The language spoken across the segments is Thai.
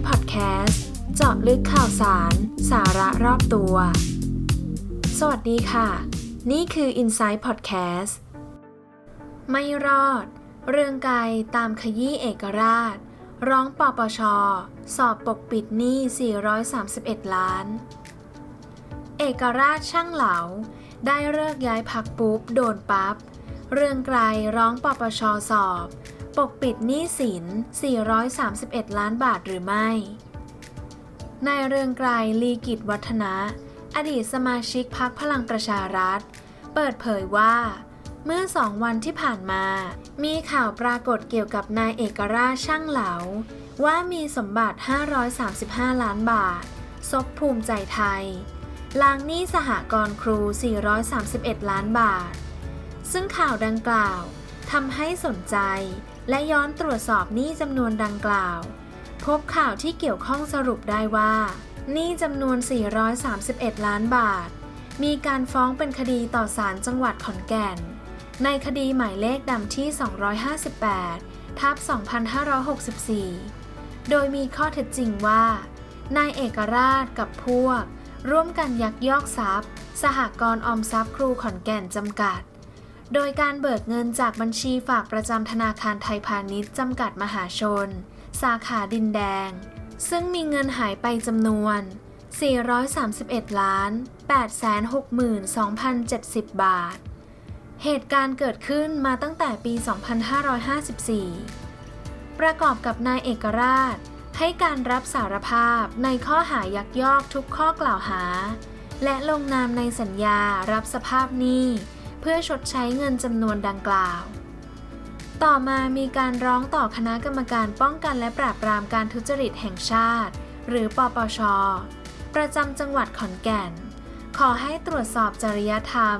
Insight Podcast เจาะลึกข่าวสาร สาระรอบตัว สวัสดีค่ะ นี่คือ Insight Podcast ไม่รอด เรื่องไกลตามขยี้เอกราช ร้องปปช สอบปกปิดหนี้ 431 ล้าน เอกราชช่างเหลา ได้เลิกย้ายพักปุ๊บ โดนปับ๊บ เรื่องไกลร้องปปชสอบ ปกปิดหนี้สิน 431 ล้านบาทหรือไม่ นายเรืองไกรลีกิจวัฒนะ อดีตสมาชิกพักพลังประชารัฐ เปิดเผยว่า เมื่อสองวันที่ผ่านมา มีข่าวปรากฏเกี่ยวกับนายเอกราชช่างเหลา ว่ามีสมบัติ 535 ล้านบาท ซบภูมิใจไทยลางหนี้สหกรณ์ครู 431 ล้านบาท ซึ่งข่าวดังกล่าวทำให้สนใจ และย้อนตรวจสอบหนี้จำนวนดังกล่าว พบข่าวที่เกี่ยวข้องสรุปได้ว่าหนี้จำนวน 431 ล้านบาท มีการฟ้องเป็นคดีต่อศาลจังหวัดขอนแก่น ในคดีหมายเลขดำที่ 258 ทับ 2564 โดยมีข้อเท็จจริงว่า นายเอกราชกับพวก ร่วมกันยักยอกทรัพย์ สหกรณ์ออมทรัพย์ครูขอนแก่นจำกัด โดยการเบิกเงินจากบัญชีฝากประจำธนาคารไทยพาณิชย์จำกัดมหาชน สาขาดินแดง ซึ่งมีเงินหายไปจำนวน 431ล้าน862,070 บาท เหตุการณ์เกิดขึ้นมาตั้งแต่ปี 2554 ประกอบกับนายเอกราช ให้การรับสารภาพในข้อหายักยอกทุกข้อกล่าวหา และลงนามในสัญญารับสภาพหนี้ เพื่อชดใช้เงินจำนวนดังกล่าว ต่อมามีการร้องต่อคณะกรรมการป้องกันและปราบปรามการทุจริตแห่งชาติ หรือปปช ประจำจังหวัดขอนแก่น ขอให้ตรวจสอบจริยธรรม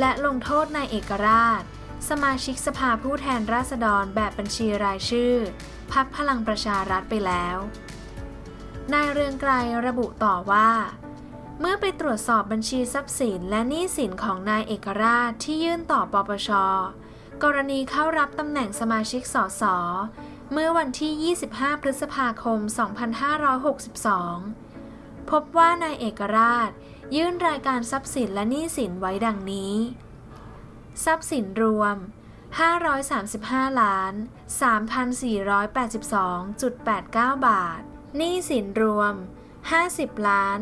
และลงโทษนายเอกราช สมาชิกสภาผู้แทนราษฎรแบบบัญชีรายชื่อพักพลังประชารัฐไปแล้ว นายเรืองไกรระบุต่อว่า เมื่อไปตรวจสอบบัญชีทรัพย์สินและหนี้สินของนายเอกราชที่ยื่นต่อปปช กรณีเข้ารับตำแหน่งสมาชิกสส เมื่อวันที่ 25 พฤษภาคม 2562 พบว่านายเอกราช ยื่นรายการทรัพย์สินและหนี้สินไว้ดังนี้ ทรัพย์สินรวม 535 ล้าน 3,482.89 บาท หนี้สินรวม 50ล้าน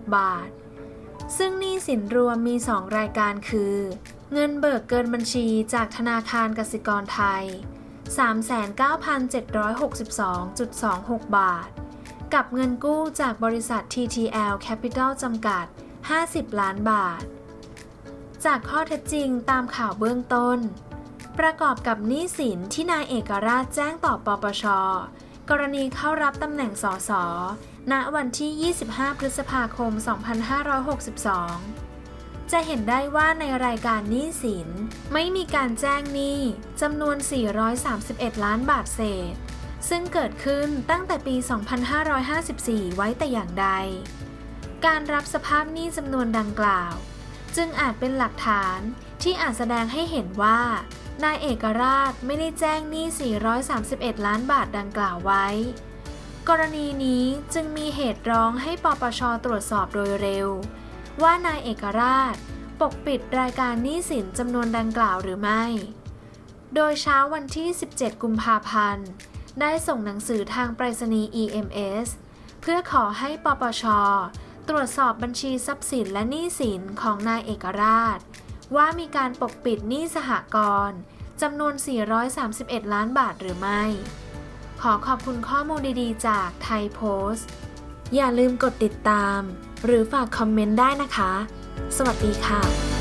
39,762.26 บาท ซึ่งหนี้สินรวมมี 2 รายการคือ เงินเบิกเกินบัญชีจากธนาคารกสิกรไทย 39,762.26 บาท กับเงินกู้จากบริษัท TTL Capital จำกัด 50 ล้านบาท จากข้อเท็จจริงตามข่าวเบื้องต้น ประกอบกับหนี้สินที่นายเอกราชแจ้งต่อปปช กรณีเข้ารับตำแหน่งสส ณ วันที่ 25 พฤษภาคม 2562 จะเห็นได้ว่าในรายการหนี้สิน ไม่มีการแจ้งหนี้จำนวน 431 ล้านบาทเศษ ซึ่งเกิดขึ้นตั้งแต่ปี 2554 ไว้แต่อย่างใด การรับสภาพหนี้จำนวนดังกล่าว จึงอาจเป็นหลักฐานที่อาจแสดงให้เห็นว่า นายเอกราชไม่ได้แจ้งหนี้ 431 ล้านบาทดังกล่าวไว้ กรณีนี้จึงมีเหตุร้องให้ปปชตรวจสอบโดยเร็ว ว่านายเอกราช ปกปิดรายการหนี้สินจำนวนดังกล่าวหรือไม่ โดยเช้าวันที่ 17 กุมภาพันธ์ ได้ส่งหนังสือทางไปรษณีย์ EMS เพื่อขอให้ปปช ตรวจสอบบัญชีทรัพย์สินและหนี้สินของนายเอกราช ว่ามีการปกปิดหนี้สหกรณ์จำนวน 431 ล้านบาทหรือไม่ ขอขอบคุณข้อมูลดีๆ จากไทยโพสต์ อย่าลืมกดติดตาม หรือฝากคอมเมนต์ได้นะคะ สวัสดีค่ะ